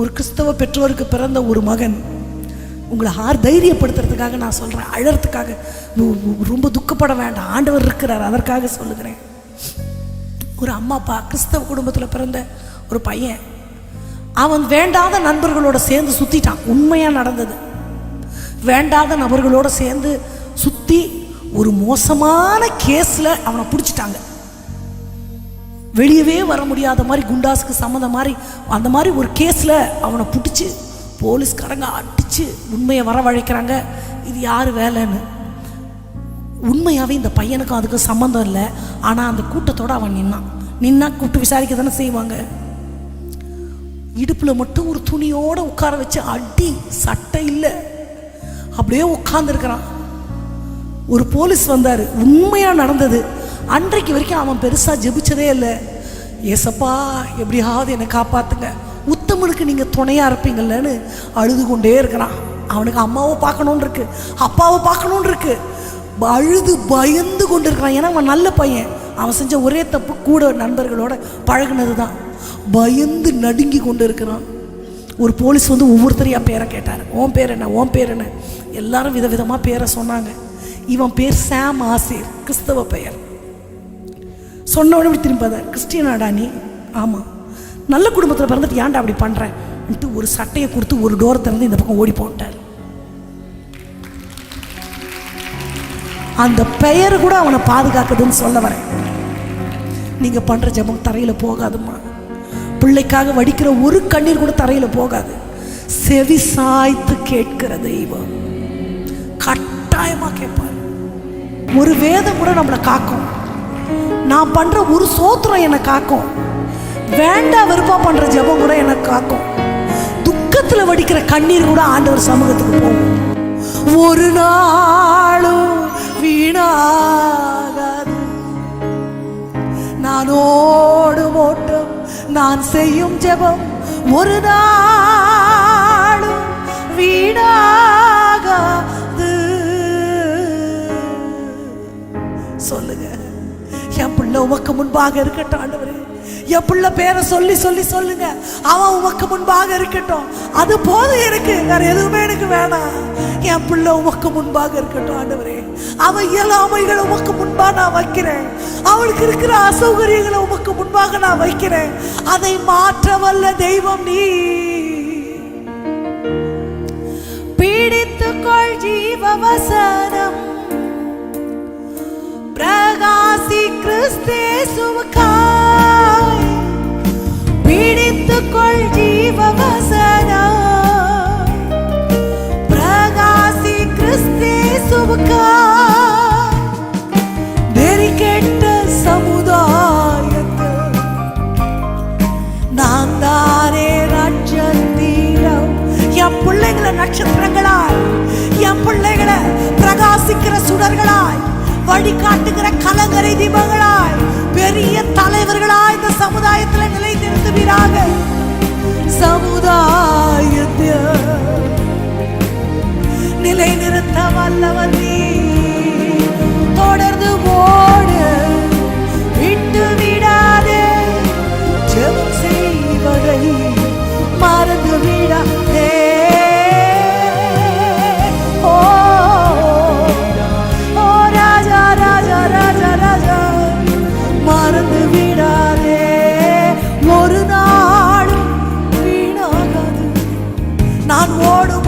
ஒரு கிறிஸ்தவ பெற்றோருக்கு பிறந்த ஒரு மகன் உங்களை ஆர் தைரியப்படுத்துறதுக்காக நான் சொல்கிறேன் அழறதுக்காக. ரொம்ப துக்கப்பட வேண்டாம். ஆண்டவர் இருக்கிறார் அதற்காக சொல்லுகிறேன். ஒரு அம்மா அப்பா கிறிஸ்தவ குடும்பத்தில் பிறந்த ஒரு பையன் அவன் வேண்டாத நண்பர்களோட சேர்ந்து சுற்றிட்டான் உண்மையாக நடந்தது. வேண்டாத நபர்களோட சேர்ந்து சுற்றி ஒரு மோசமான கேஸில் அவனை பிடிச்சிட்டாங்க. வெளியவே வர முடியாத மாதிரி குண்டாஸுக்கு சம்மந்த மாதிரி அந்த மாதிரி ஒரு கேஸில் அவனை பிடிச்சி போலீஸ்காரங்க அடித்து உண்மையை வரவழைக்கிறாங்க. இது யார் வேலைன்னு? உண்மையாகவே இந்த பையனுக்கும் அதுக்கும் சம்மந்தம் இல்லை. ஆனால் அந்த கூட்டத்தோடு அவன் நின்னான். நின்னா கூப்பிட்டு விசாரிக்க தானே செய்வாங்க. இடுப்பில் மட்டும் ஒரு துணியோடு உட்கார வச்சு அடி சட்டை இல்லை. அப்படியே உட்காந்துருக்கிறான் ஒரு போலீஸ் வந்தார். உண்மையாக நடந்தது. அன்றைக்கு வரைக்கும் அவன் பெருசாக ஜெபிச்சதே இல்லை. ஏசப்பா எப்படியாவது என்னை காப்பாத்துங்க. உத்தமனுக்கு நீங்கள் துணையாக இருப்பீங்கல்லன்னு அழுது கொண்டே இருக்கிறான். அவனுக்கு அம்மாவை பார்க்கணுன்னு இருக்கு அப்பாவை பார்க்கணுன்னு இருக்கு. அழுது பயந்து கொண்டு இருக்கிறான் ஏன்னா அவன் நல்ல பையன். அவன் செஞ்ச ஒரே தப்பு கூட நண்பர்களோட பழகுனது தான் பயந்து நடுங்கி கொண்டு இருக்கிறான் ஒரு போலீஸ் வந்து ஒவ்வொருத்தரையா பேரை கேட்டார். உன் பேர் என்ன? உன் பேர் என்ன? எல்லாரும் விதவிதமாக பேரை சொன்னாங்க. இவன் பேர் சாம் ஆசிர் கிறிஸ்தவ பெயர். சொன்ன உடனே இப்படி திரும்பி பார்த்தார் கிறிஸ்டியனாடா நீ? ஆமாம் நல்ல குடும்பத்தில் பிறந்துட்டு ஏன்டா அப்படி பண்ணுறேன்ட்டு ஒரு சட்டையை கொடுத்து ஒரு டோர் திறந்து இந்த பக்கம் ஓடி போட்டார் அந்த பெயர் கூட அவனை பாதுகாக்குதுன்னு சொல்ல வரேன். நீங்கள் பண்ணுற ஜெபம் தரையில் போகாதும்மா. பிள்ளைக்காக வடிக்கிற ஒரு கண்ணீர் கூட தரையில் போகாது. செவி சாய்த்து கேட்கிற தெய்வம். கட்டாயமாக கேட்பார். ஒரு வேதம் கூட நம்மளை காக்கும். நான் பண்ற ஒரு சோத்திரம் என்னை காக்கும். வேண்டாம் வெறுப்பா பண்ற ஜெபம் கூட எனக்கு காக்கும். துக்கத்துல வடிக்கிற கண்ணீர் கூட ஆண்டவர் சமூகத்துக்கு போகும். ஒரு நாளும் வீணாகாது. நான் ஓடு ஓட்டம் நான் செய்யும் ஜெபம் ஒரு நாளும் வீணா பிள்ளை உமக்கு முன்பாக இருக்கட்டும் ஆண்டவரே. என் பிள்ளை பேரை சொல்லி சொல்லி சொல்லுங்க. அவன் உமக்கு முன்பாக இருக்கட்டும். அது போதும் எனக்கு. வேற எதுவுமே எனக்கு வேணாம். என் பிள்ளை உமக்கு முன்பாக இருக்கட்டும் ஆண்டவரே. அவன் இயலாமைகளை உமக்கு முன்பாக நான் வைக்கிறேன். அவளுக்கு இருக்கிற அசௌகரியங்களை உமக்கு முன்பாக நான் வைக்கிறேன். அதை மாற்ற வல்ல தெய்வம் நீ. பீடித்துக்கொள் ஜீவ வசனம். நட்சத்திரங்களாய் என் பிள்ளைகளை பிரகாசிக்கிற சுடர்களாய் வழிகாட்டுகிற கலங்கரை தீபங்களாய் பெரிய தலைவர்களாய் இந்த சமுதாயத்தில் நிலை நிறுத்துவீராக சமுதாயத்தில் நிலை நீ தொடர்ந்து ஓடு விட்டு விடாதே. ஜெபம் செய்வதை மறந்து விடாதே நான் ஓடும்